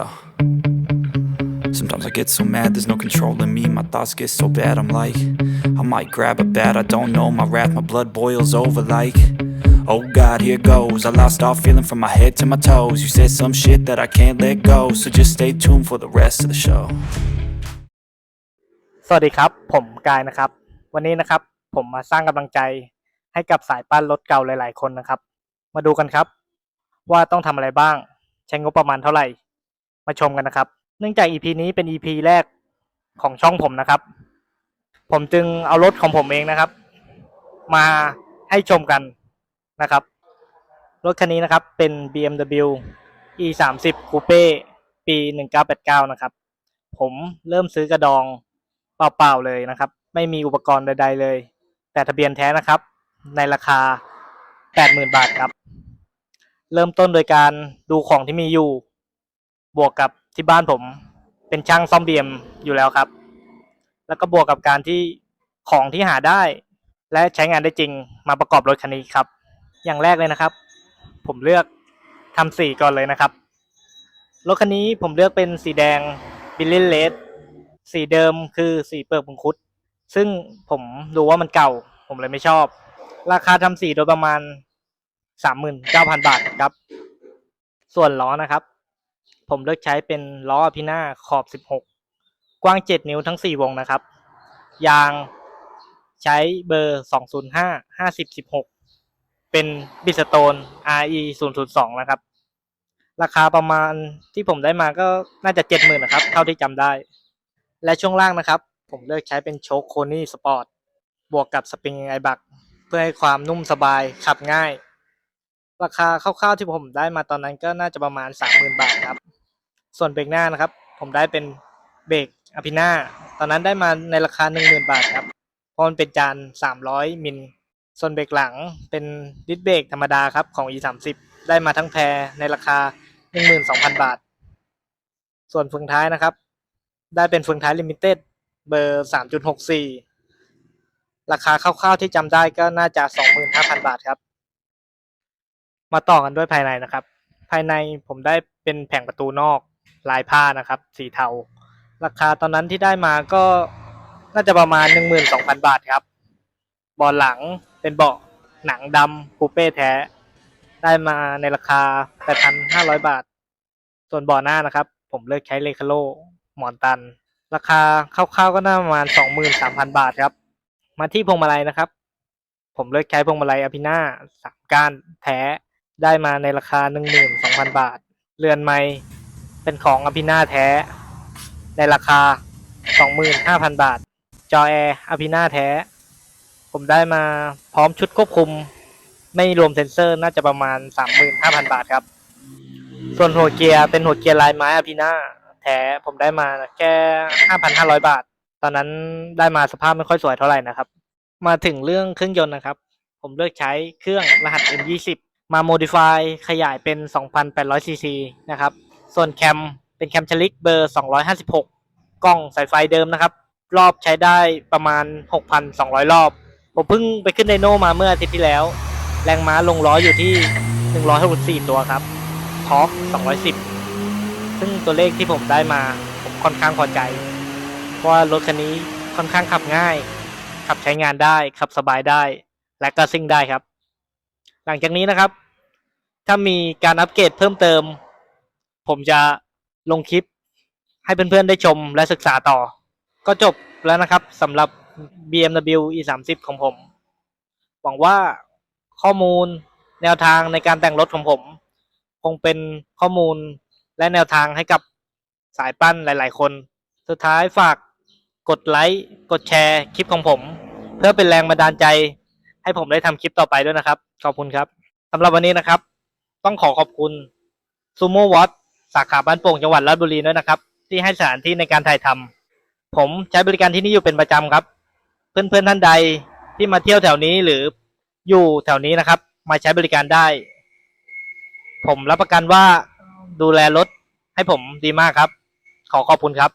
Yeah. Sometimes I get so mad, there's no control in me. My thoughts get so bad, I'm like, I might grab a bat, I don't know. My wrath, my blood boils over like, oh god, here goes. I lost all feeling from my head to my toes. You said some shit that I can't let go, so just stay tuned for the rest of the show. สวัสดีครับ ผมกายนะครับ วันนี้นะครับ ผมมาสร้างกำลังใจให้กับสายปั้นรถเก่าหลาย ๆ คนนะครับ มาดูกันครับ ว่าต้องทำอะไรบ้าง ใช้งบประมาณเท่าไหร่ มาชมกันนะครับ เนื่องจาก EP นี้เป็น EP แรกของช่องผมนะครับ ผมจึงเอารถของผมเองนะครับ มาให้ชมกันนะครับ รถคันนี้นะครับเป็น BMW E 3 0 Coupe ปี 1989 นะครับ ผมเริ่มซื้อกระดองเปล่าๆเลยนะครับ ไม่มีอุปกรณ์ใดๆเลย แต่ทะเบียนแท้นะครับ ในราคา 80,000 บาทครับ เริ่มต้นโดยการดูของที่มีอยู่ บวกกับที่บ้านผมเป็นช่างซ่อมเบียมอยู่แล้วครับ แล้วก็บวกกับการที่ของที่หาได้ และใช้งานได้จริงมาประกอบรถคันนี้ครับ อย่างแรกเลยนะครับ ผมเลือกทำสีก่อนเลยนะครับ รถคันนี้ผมเลือกเป็นสีแดงบิลลิเลสสีเดิมคือสีเปลือกมังคุด ซึ่งผมดูว่ามันเก่า ผมเลยไม่ชอบ ราคาทำสีโดยประมาณสามหมื่นเก้าพันบาทครับ ส่วนล้อนะครับ ผมเลือกใช้เป็นล้ออพิน่าขอบสิบหกว้างเจ็ดนิ้วทั้งสี่วงนะครับ ยางใช้เบอร์สองศูนย์ห้าห้าสิบสิบหกเป็นบิสโตน RE ศูนย์ศูนะครับ ราคาประมาณที่ผมได้มาก็น่าจะเจ็ดหมื่นนะครับ เท่าที่จำได้ และช่วงล่างนะครับ ผมเลือกใช้เป็นโชคโคนี่สปอร์ต บวกกับสปริงไอบัก เพื่อให้ความนุ่มสบายขับง่ายราคาคร่าวๆที่ผมได้มาตอนนั้นก็น่าจะประมาณ 30,000 บาทครับ ส่วนเบรกหน้านะครับ ผมได้เป็นเบรกอพิน่าตอนนั้นได้มาในราคา 10,000 บาทครับเพราะมันเป็นจาน 300 มิล ส่วนเบรกหลังเป็นดิสเบรกธรรมดาครับของ E30 ได้มาทั้งแพรในราคา 12,000 บาท ส่วนเฟืองท้ายนะครับ ได้เป็นเฟืองท้ายลิมิเต็ดเบอร์ 3.64 ราคาคร่าวๆที่จำได้ก็น่าจะ 25,000 บาทครับ มาต่อกันด้วยภายในนะครับ ภายในผมได้เป็นแผงประตูนอก ลายผ้านะครับ สีเทา ราคาตอนนั้นที่ได้มาก็น่าจะประมาณ 12,000 บาทครับเบาะหลังเป็นเบาะหนังดำคูเป้แท้ ได้มาในราคา 8,500 บาท ส่วนเบาะหน้านะครับ ผมเลือกใช้เลคาโลหมอนตัน ราคาคร่าวๆก็น่าประมาณ 23,000 บาทครับ มาที่พวงมาลัยนะครับ ผมเลือกใช้พวงมาลัยอพิน่าสามก้านแท้ได้มาในราคา 12,000 บาท เรือนไม้ เป็นของอพินาแท้ ในราคา 25,000 บาท จอแอร์อพินาแท้ ผมได้มาพร้อมชุดควบคุม ไม่รวมเซ็นเซอร์น่าจะประมาณ 35,000 บาทครับ ส่วนหัวเกียร์เป็นหัวเกียร์ลายไม้อพินาแท้ผมได้มาแค่ 5,500 บาท ตอนนั้นได้มาสภาพไม่ค่อยสวยเท่าไหร่นะครับ มาถึงเรื่องเครื่องยนต์นะครับ ผมเลือกใช้เครื่องรหัส M20 มา modify ขยายเป็น 2,800 cc นะครับ ส่วนแคมเป็นแคมชลิกเบอร์ 256 กล้องสายไฟเดิมนะครับ รอบใช้ได้ประมาณ 6,200 รอบ ผมเพิ่งไปขึ้นไดโนมาเมื่ออาทิตย์ที่แล้ว แรงม้าลงล้ออยู่ที่ 164 ตัวครับท็อร์ก210 ซึ่งตัวเลขที่ผมได้มา ผมค่อนข้างพอใจ เพราะว่ารถคันนี้ค่อนข้างขับง่าย ขับใช้งานได้ ขับสบายได้ และก็ซิ่งได้ครับ หลังจากนี้นะครับ ถ้ามีการอัปเกรดเพิ่มเติม ผมจะลงคลิปให้เพื่อนๆได้ชมและศึกษาต่อ ก็จบแล้วนะครับสำหรับ BMW E30 ของผม หวังว่าข้อมูลแนวทางในการแต่งรถของผม คงเป็นข้อมูลและแนวทางให้กับสายปั้นหลายๆคน สุดท้ายฝากกดไลค์กดแชร์คลิปของผม เพื่อเป็นแรงบันดาลใจ ให้ผมได้ทำคลิปต่อไปด้วยนะครับ ขอบคุณครับสำหรับวันนี้นะครับ ต้องขอขอบคุณซูโม่วอต สาขาบ้านโป่งจังหวัดราชบุรีด้วยนะครับ ที่ให้สถานที่ในการถ่ายทำผมใช้บริการที่นี่อยู่เป็นประจำครับ เพื่อนๆท่านใดที่มาเที่ยวแถวนี้หรืออยู่แถวนี้นะครับ มาใช้บริการได้ ผมรับประกันว่าดูแลรถให้ผมดีมากครับ ขอขอบคุณครับ